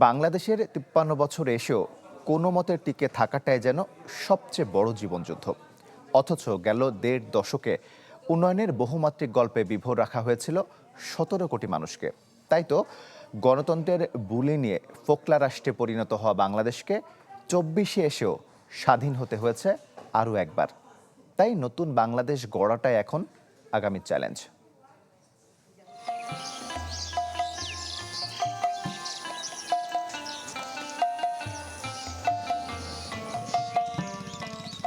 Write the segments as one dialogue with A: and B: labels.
A: বাংলাদেশের তিপ্পান্ন বছর এসেও কোনো মতে টিকে থাকাটাই যেন সবচেয়ে বড় জীবনযুদ্ধ। অথচ গেল দেড় দশকে উন্নয়নের বহুমাত্রিক গল্পে বিভোর রাখা হয়েছিল সতেরো কোটি মানুষকে। তাই তো গণতন্ত্রের বুলি নিয়ে ফোকলা রাষ্ট্রে পরিণত হওয়া বাংলাদেশকে চব্বিশে এসেও স্বাধীন হতে হয়েছে আরও একবার। তাই নতুন বাংলাদেশ গড়াটাই এখন আগামী চ্যালেঞ্জ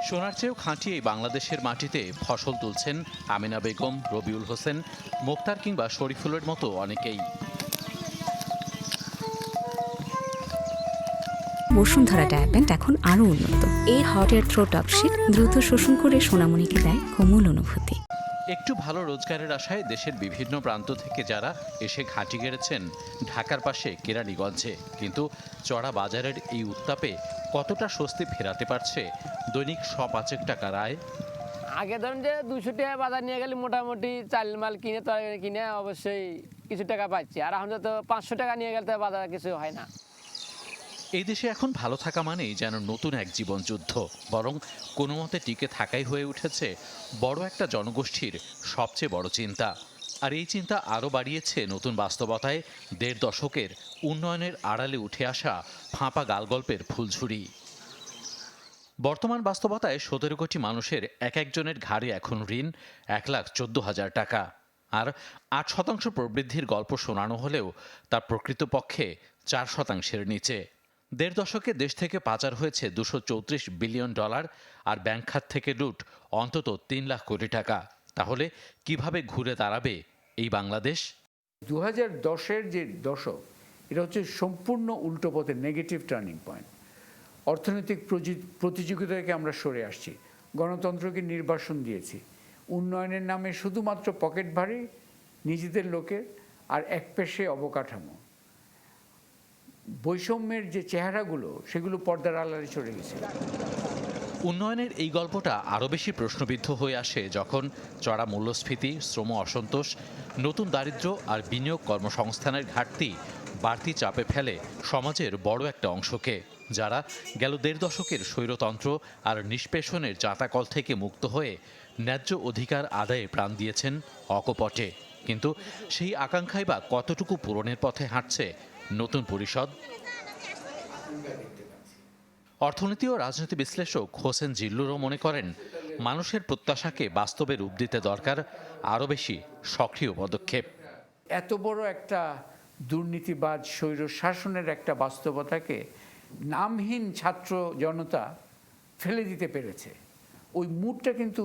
B: সোনার চেয়েও খাঁটি এই বাংলাদেশের মাটিতে ফসল তুলছেন আমিনা বেগম, রবিউল হোসেন, মোক্তার কিংবা শরীফুলের মতো অনেকেই।
C: বসুন্ধরা ডায়াপেন্ট এখন আরও উন্নত। এই হট এয়ার থ্রো টপশিট দ্রুত শোষণ করে সোনামণিকে দেয় কোমল অনুভূতি।
B: একটু ভালো রোজগারের আশায় দেশের বিভিন্ন প্রান্ত থেকে যারা এসে ঘাঁটি গেড়েছেন, ঢাকার পাশে কেরানীগঞ্জে। কিন্তু চড়া বাজারের এই উত্তাপে কতটা স্বস্তি ফেরাতে পারছে দৈনিক শ পাঁচেক টাকা রায়?
D: আগে ধরুন যে দুশো টাকা বাজার নিয়ে গেলে মোটামুটি চাল মাল কিনে, তরকারি কিনে অবশ্যই কিছু টাকা পাচ্ছি। আর এখন তো পাঁচশো টাকা নিয়ে গেলে তো বাজার কিছু হয় না।
B: এই দেশে এখন ভালো থাকা মানেই যেন নতুন এক জীবনযুদ্ধ বরং কোনো মতে টিকে থাকাই হয়ে উঠেছে বড় একটা জনগোষ্ঠীর সবচেয়ে বড় চিন্তা। আর এই চিন্তা আরও বাড়িয়েছে নতুন বাস্তবতায় দেড় দশকের উন্নয়নের আড়ালে উঠে আসা ফাঁপা গালগল্পের ফুলঝুরি। বর্তমান বাস্তবতায় সতেরো কোটি মানুষের এক একজনের ঘাড়ে এখন ঋণ, এক লাখ চোদ্দ হাজার টাকা। আর আট শতাংশ প্রবৃদ্ধির গল্প শোনানো হলেও তা প্রকৃতপক্ষে চার শতাংশের নিচে। দেড় দশকে দেশ থেকে পাচার হয়েছে দুশো চৌত্রিশ বিলিয়ন ডলার আর ব্যাংক খাত থেকে লুট অন্তত তিন লাখ কোটি টাকা। তাহলে কীভাবে ঘুরে দাঁড়াবে এই বাংলাদেশ?
E: দু হাজার দশের যে দশক, এটা হচ্ছে সম্পূর্ণ উল্টো পথের নেগেটিভ টার্নিং পয়েন্ট অর্থনৈতিক প্রজি- প্রতিযোগিতা থেকে আমরা সরে আসছি, গণতন্ত্রকে নির্বাসন দিয়েছি। উন্নয়নের নামে শুধুমাত্র পকেট ভারী, নিজেদের লোকের আর এক পেশে অবকাঠামো। বৈষম্যের যে চেহারাগুলো, সেগুলো পর্দার আড়ালে চলে গেছে।
B: উন্নয়নের এই গল্পটা আরও বেশি প্রশ্নবিদ্ধ হয়ে আসে যখন চড়া মূল্যস্ফীতি, শ্রম অসন্তোষ, নতুন দারিদ্র্য আর বিনিয়োগ কর্মসংস্থানের ঘাটতি বাড়তি চাপে ফেলে সমাজের বড় একটা অংশকে, যারা গেল দেড় দশকের স্বৈরতন্ত্র আর নিষ্পেষণের জাতাকল থেকে মুক্ত হয়ে ন্যায্য অধিকার আদায়ে প্রাণ দিয়েছেন অকপটে। কিন্তু সেই আকাঙ্ক্ষাই বা কতটুকু পূরণের পথে হাঁটছে নতুন পরিষদ। অর্থনীতি ও রাজনীতি বিশ্লেষক হোসেন জিল্লুরও মনে করেন, মানুষের প্রত্যাশাকে বাস্তবে রূপ দিতে দরকার আরও বেশি সক্রিয় পদক্ষেপ।
E: এত বড় একটা দুর্নীতিবাদ স্বৈর শাসনের একটা বাস্তবতাকে নামহীন ছাত্র জনতা ফেলে দিতে পেরেছে। ওই মুডটা কিন্তু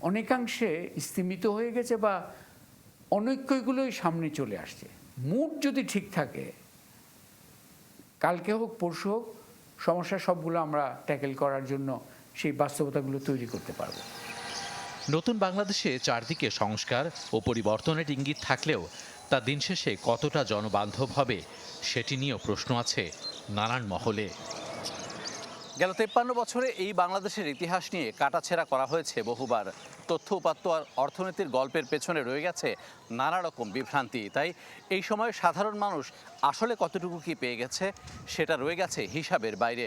E: অনেকাংশে স্তিমিত হয়ে গেছে বা অনৈক্যগুলোই সামনে চলে আসছে। মুড যদি ঠিক থাকে কালকে হোক, পরশু হোক সমস্যা সবগুলো আমরা ট্যাকেল করার জন্য সেই বাস্তবতাগুলো তৈরি করতে পারব।
B: নতুন বাংলাদেশে চারদিকে সংস্কার ও পরিবর্তনের ইঙ্গিত থাকলেও তা দিন শেষে কতটা জনবান্ধব হবে, সেটি নিয়েও প্রশ্ন আছে নানান মহলে। গেল তেপ্পান্ন বছরে এই বাংলাদেশের ইতিহাস নিয়ে কাটাছেড়া করা হয়েছে বহুবার। তথ্য উপাত্ত আর অর্থনীতির গল্পের পেছনে রয়ে গেছে নানা রকম বিভ্রান্তি। তাই এই সময় সাধারণ মানুষ আসলে কতটুকু কি পেয়ে গেছে সেটা রয়ে গেছে হিসাবের বাইরে।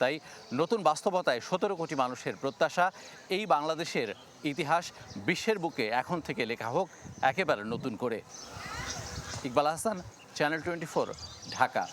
B: তাই নতুন বাস্তবতায় সতেরো কোটি মানুষের প্রত্যাশা, এই বাংলাদেশের ইতিহাস বিশ্বের বুকে এখন থেকে লেখা হোক একেবারে নতুন করে। Iqbal Hasan channel twenty Dhaka.